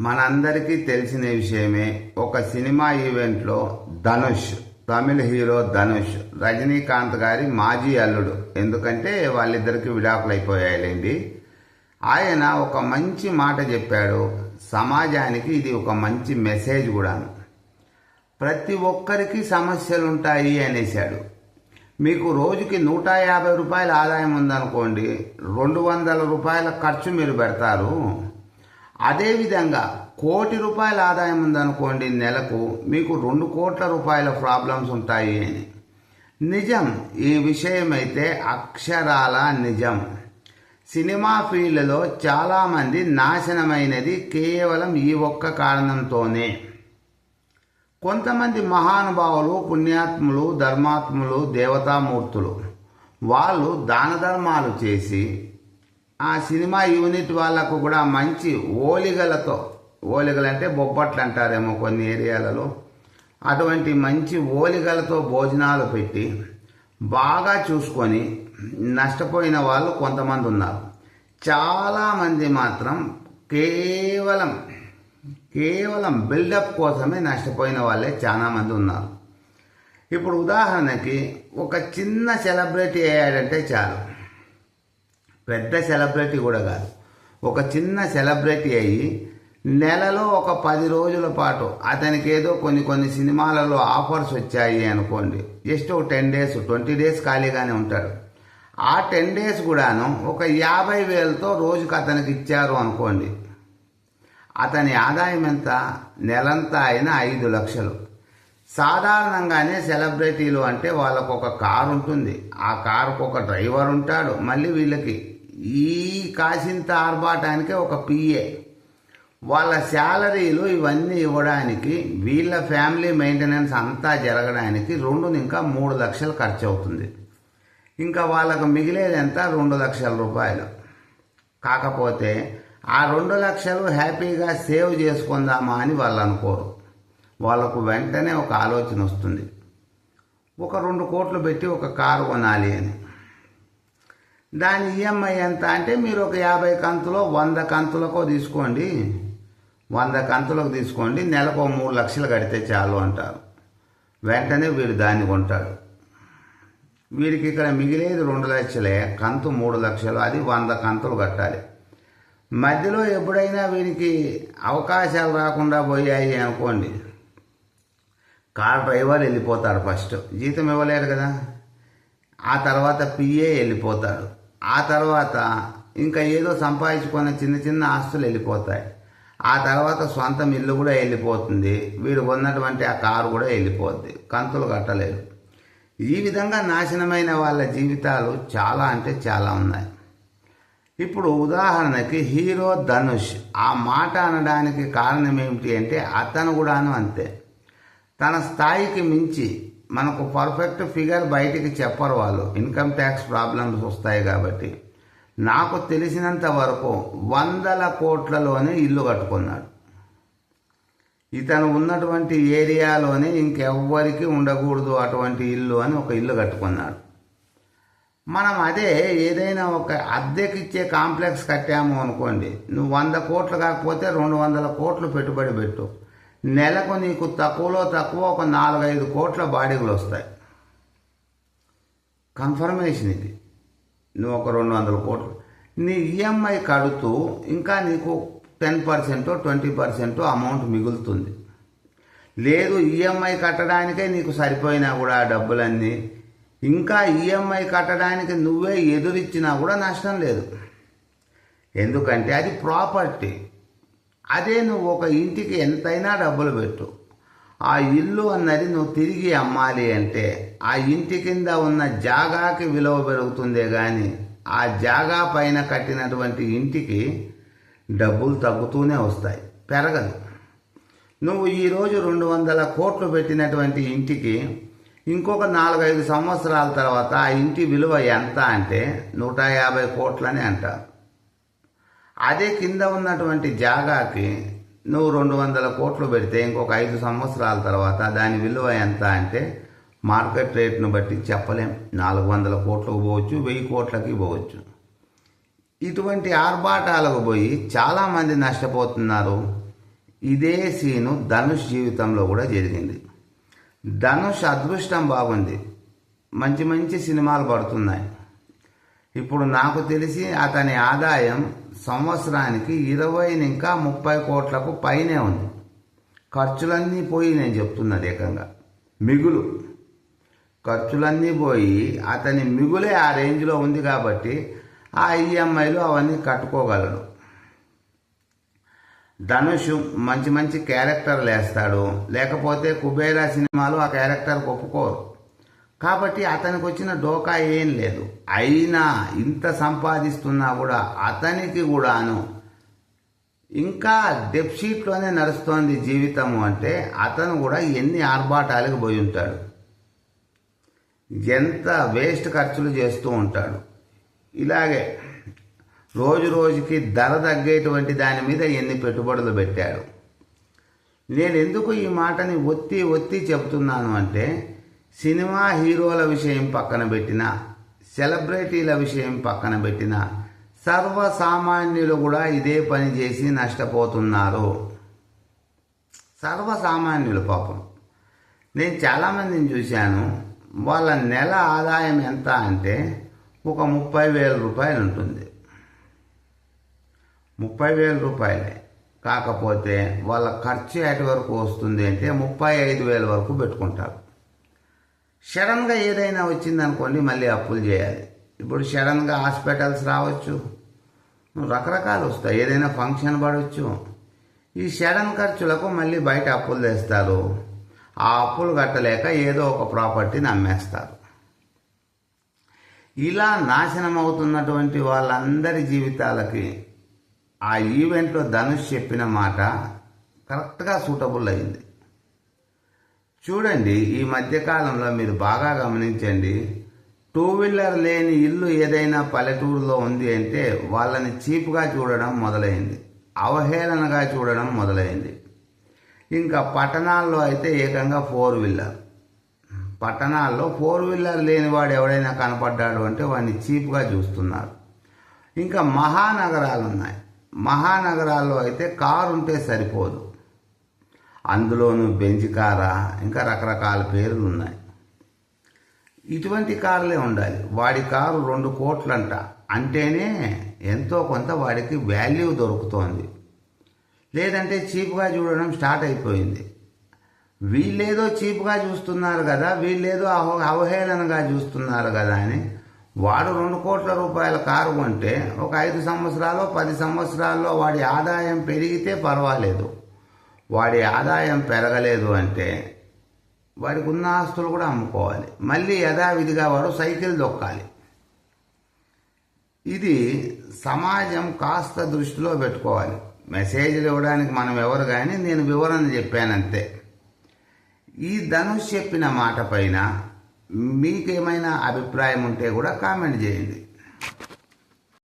మనందరికీ తెలిసిన విషయమే ఒక సినిమా ఈవెంట్లో ధనుష్ తమిళ హీరో ధనుష్ రజనీకాంత్ గారి మాజీ అల్లుడు. ఎందుకంటే వాళ్ళిద్దరికి విడాకులు అయిపోయాయిలేండి ఆయన ఒక మంచి మాట చెప్పాడు సమాజానికి ఇది ఒక మంచి మెసేజ్ కూడాను. ప్రతి ఒక్కరికి సమస్యలు ఉంటాయి అనేశాడు. మీకు రోజుకి నూట యాభై రూపాయల ఆదాయం ఉందనుకోండి రెండు వందల రూపాయల ఖర్చు మీరు పెడతారు. అదేవిధంగా కోటి రూపాయల ఆదాయం ఉందనుకోండి నెలకు మీకు రెండు కోట్ల రూపాయల ప్రాబ్లమ్స్ ఉంటాయి అని. నిజం ఈ విషయమైతే అక్షరాల నిజం. సినిమా ఫీల్డ్లో చాలామంది నాశనమైనది కేవలం ఈ ఒక్క కారణంతోనే. కొంతమంది మహానుభావులు పుణ్యాత్ములు ధర్మాత్ములు దేవతామూర్తులు వాళ్ళు దాన ధర్మాలు చేసి ఆ సినిమా యూనిట్ వాళ్ళకు కూడా మంచి ఓలిగలతో ఓలిగలు అంటే బొబ్బట్లు అంటారేమో కొన్ని ఏరియాలలో అటువంటి మంచి ఓలిగలతో భోజనాలు పెట్టి బాగా చూసుకొని నష్టపోయిన వాళ్ళు కొంతమంది ఉన్నారు. చాలామంది మాత్రం కేవలం కేవలం బిల్డప్ కోసమే నష్టపోయిన వాళ్ళే చాలామంది ఉన్నారు. ఇప్పుడు ఉదాహరణకి ఒక చిన్న సెలబ్రిటీ అయ్యాడంటే చాలు. పెద్ద సెలబ్రిటీ కూడా కాదు. ఒక చిన్న సెలబ్రిటీ అయ్యి నెలలో ఒక పది రోజుల పాటు అతనికి ఏదో కొన్ని కొన్ని సినిమాలలో ఆఫర్స్ వచ్చాయి అనుకోండి. జస్ట్ ఒక టెన్ డేస్ ట్వంటీ డేస్ ఖాళీగానే ఉంటాడు. ఆ టెన్ డేస్ కూడాను ఒక యాభై వేలతో రోజుకు అతనికి ఇచ్చారు అనుకోండి. అతని ఆదాయం ఎంత? నెలంతా అయినా ఐదు లక్షలు. సాధారణంగానే సెలబ్రిటీలు అంటే వాళ్ళకు ఒక కారు ఉంటుంది ఆ కారుకు ఒక డ్రైవర్ ఉంటాడు మళ్ళీ వీళ్ళకి ఈ కాసింత ఆర్భాటానికి ఒక పిఏ వాళ్ళ శాలరీలు ఇవన్నీ ఇవ్వడానికి వీళ్ళ ఫ్యామిలీ మెయింటెనెన్స్ అంతా జరగడానికి రెండు ఇంకా మూడు లక్షలు ఖర్చు అవుతుంది ఇంకా వాళ్ళకు మిగిలేది ఎంత? రెండు లక్షల రూపాయలు. కాకపోతే ఆ రెండు లక్షలు హ్యాపీగా సేవ్ చేసుకుందామా అని వాళ్ళు అనుకోరు. వాళ్ళకు వెంటనే ఒక ఆలోచన వస్తుంది. ఒక రెండు కోట్లు పెట్టి ఒక కారు కొనాలి అని. దాని ఈఎంఐ ఎంత అంటే మీరు ఒక యాభై కంతులో వంద కంతులకో తీసుకోండి. వంద కంతులకు తీసుకోండి. నెలకు మూడు లక్షలు కడితే చాలు అంటారు. వెంటనే వీడు దాన్ని కొంటాడు. వీడికి ఇక్కడ మిగిలేది రెండు లక్షలే కంతు మూడు లక్షలు అది వంద కంతులు కట్టాలి. మధ్యలో ఎప్పుడైనా వీడికి అవకాశాలు రాకుండా పోయాయి అనుకోండి. కార్ డ్రైవర్ వెళ్ళిపోతాడు ఫస్ట్. జీతం ఇవ్వలేరు కదా. ఆ తర్వాత పిఏ వెళ్ళిపోతాడు. ఆ తర్వాత ఇంకా ఏదో సంపాదించుకున్న చిన్న చిన్న ఆస్తులు వెళ్ళిపోతాయి. ఆ తర్వాత సొంతం ఇల్లు కూడా వెళ్ళిపోతుంది. వీడు కొన్నటువంటి ఆ కారు కూడా వెళ్ళిపోద్ది. కంతులు కట్టలేదు ఈ విధంగా నాశనమైన వాళ్ళ జీవితాలు చాలా అంటే చాలా ఉన్నాయి. ఇప్పుడు ఉదాహరణకి హీరో ధనుష్ ఆ మాట అనడానికి కారణం ఏమిటి అంటే అతను కూడాను అంతే. తన స్థాయికి మించి మనకు పర్ఫెక్ట్ ఫిగర్ బయటికి చెప్పరు వాళ్ళు. ఇన్కమ్ ట్యాక్స్ ప్రాబ్లమ్స్ వస్తాయి కాబట్టి. నాకు తెలిసినంత వరకు వందల కోట్లలోనే ఇల్లు కట్టుకున్నాడు. ఇతను ఉన్నటువంటి ఏరియాలోనే ఇంకెవ్వరికి ఉండకూడదు అటువంటి ఇల్లు అని ఒక ఇల్లు కట్టుకున్నాడు. మనం అదే ఏదైనా ఒక అద్దెకిచ్చే కాంప్లెక్స్ కట్టాము అనుకోండి. నువ్వు వంద కోట్లు కాకపోతే రెండు వందల కోట్లు పెట్టుబడి పెట్టు. నెలకు నీకు తక్కువలో తక్కువ ఒక నాలుగైదు కోట్ల బాడీలు వస్తాయి. కన్ఫర్మేషన్ ఇది. నువ్వు ఒక రెండు వందల కోట్లు. నీ ఈఎంఐ కడుతూ ఇంకా నీకు ten percent twenty percent amount మిగులుతుంది. లేదు ఈఎంఐ కట్టడానికే నీకు సరిపోయినా కూడా ఆ డబ్బులన్నీ ఇంకా ఈఎంఐ కట్టడానికి నువ్వే ఎదురిచ్చినా కూడా నష్టం లేదు. ఎందుకంటే అది ప్రాపర్టీ అదే నువ్వు ఒక ఇంటికి ఎంతైనా డబ్బులు పెట్టు. ఆ ఇల్లు అన్నది నువ్వు తిరిగి అమ్మాలి అంటే ఆ ఇంటి కింద ఉన్న జాగాకి విలువ పెరుగుతుందే కానీ ఆ జాగా పైన కట్టినటువంటి ఇంటికి డబ్బులు తగ్గుతూనే వస్తాయి. పెరగదు. నువ్వు ఈరోజు రెండు వందల కోట్లు పెట్టినటువంటి ఇంటికి ఇంకొక నాలుగైదు సంవత్సరాల తర్వాత ఆ ఇంటి విలువ ఎంత అంటే నూట యాభై కోట్లని అంటారు. అదే కింద ఉన్నటువంటి జాగాకి నువ్వు రెండు వందల కోట్లు పెడితే ఇంకొక ఐదు సంవత్సరాల తర్వాత దాని విలువ ఎంత అంటే మార్కెట్ రేట్ను బట్టి చెప్పలేం. నాలుగు వందల కోట్లకు పోవచ్చు వెయ్యి కోట్లకి పోవచ్చు. ఇటువంటి ఆర్భాటాలకు పోయి చాలామంది నష్టపోతున్నారు. ఇదే సీను ధనుష్ జీవితంలో కూడా జరిగింది. ధనుష్ అదృష్టం బాగుంది. మంచి మంచి సినిమాలు పడుతున్నాయి. ఇప్పుడు నాకు తెలిసి అతని ఆదాయం సంవత్సరానికి ఇరవై ఇంకా ముప్పై కోట్లకు పైనే ఉంది. ఖర్చులన్నీ పోయి నేను చెప్తున్నది ఏకంగా. మిగులు. ఖర్చులన్నీ పోయి అతని మిగులే ఆ రేంజ్లో ఉంది కాబట్టి ఆ ఈఎంఐలు అవన్నీ కట్టుకోగలడు. ధనుష్ మంచి మంచి క్యారెక్టర్లు వేస్తాడు. లేకపోతే కుబేరా సినిమాలు ఆ క్యారెక్టర్కి ఒప్పుకోరు. కాబట్టి అతనికి వచ్చిన డోకా ఏం లేదు. అయినా ఇంత సంపాదిస్తున్నా కూడా అతనికి కూడాను ఇంకా డెప్షీట్లోనే నడుస్తోంది జీవితము అంటే అతను కూడా ఎన్ని ఆర్భాటాలకు పోయి ఉంటాడు. ఎంత వేస్ట్ ఖర్చులు చేస్తూ ఉంటాడు. ఇలాగే రోజు రోజుకి ధర తగ్గేటువంటి దాని మీద ఎన్ని పెట్టుబడులు పెట్టాడు. నేను ఎందుకు ఈ మాటని ఒత్తి ఒత్తి చెప్తున్నాను అంటే సినిమా హీరోల విషయం పక్కన పెట్టిన సెలబ్రిటీల విషయం పక్కన పెట్టిన సర్వసామాన్యులు కూడా ఇదే పని చేసి నష్టపోతున్నారు. సర్వసామాన్యులు పాపం. నేను చాలామందిని చూశాను. వాళ్ళ నెల ఆదాయం ఎంత అంటే ఒక ముప్పై వేల రూపాయలు ఉంటుంది. ముప్పై వేల రూపాయలే. కాకపోతే వాళ్ళ ఖర్చు ఎటు వరకు వస్తుంది అంటే ముప్పై ఐదు వేల వరకు పెట్టుకుంటారు. సడన్గా ఏదైనా వచ్చిందనుకోండి మళ్ళీ అప్పులు చేయాలి. ఇప్పుడు సడన్గా హాస్పిటల్స్ రావచ్చు. రకరకాలు వస్తాయి. ఏదైనా ఫంక్షన్ పడవచ్చు ఈ సడన్ ఖర్చులకు మళ్ళీ బయట అప్పులు తెస్తారు. ఆ అప్పులు కట్టలేక ఏదో ఒక ప్రాపర్టీని అమ్మేస్తారు ఇలా నాశనం అవుతున్నటువంటి వాళ్ళందరి జీవితాలకి ఆ ఈవెంట్లో ధనుష్ చెప్పిన మాట కరెక్ట్గా సూటబుల్ అయింది. చూడండి ఈ మధ్యకాలంలో మీరు బాగా గమనించండి. టూ వీలర్ లేని ఇల్లు ఏదైనా పల్లెటూరులో ఉంది అంటే వాళ్ళని చీప్గా చూడడం మొదలైంది. అవహేళనగా చూడడం మొదలైంది. ఇంకా పట్టణాల్లో అయితే ఏకంగా ఫోర్ వీలర్ పట్టణాల్లో ఫోర్ వీలర్ లేనివాడు ఎవడైనా కనపడ్డాడు అంటే వాడిని చీప్గా చూస్తున్నారు. ఇంకా మహానగరాలు ఉన్నాయి. మహానగరాల్లో అయితే కారు ఉంటే సరిపోదు. అందులోనూ బెంచ్ కారా ఇంకా రకరకాల పేర్లు ఉన్నాయి. ఇటువంటి కార్లే ఉండాలి. వాడి కారు రెండు కోట్లంట. అంటేనే ఎంతో కొంత వాడికి వాల్యూ దొరుకుతోంది. లేదంటే చీప్గా చూడడం స్టార్ట్ అయిపోయింది. వీళ్ళేదో చీప్గా చూస్తున్నారు కదా వీళ్ళేదో అహో అవహేళనగా చూస్తున్నారు కదా అని వాడు రెండు కోట్ల రూపాయల కారు కొంటే ఒక ఐదు సంవత్సరాలు పది సంవత్సరాల్లో వాడి ఆదాయం పెరిగితే పర్వాలేదు. వాడి ఆదాయం పెరగలేదు అంటే వాడికి ఉన్న ఆస్తులు కూడా అమ్ముకోవాలి. మళ్ళీ యథావిధిగా వాడు సైకిల్ దొక్కాలి. ఇది సమాజం కాస్త దృష్టిలో పెట్టుకోవాలి. మెసేజ్లు ఇవ్వడానికి మనం ఎవరు కానీ నేను వివరణ చెప్పానంతే. ఈ ధనుష్ చెప్పిన మాట పైన మీకేమైనా అభిప్రాయం ఉంటే కూడా కామెంట్ చేయండి.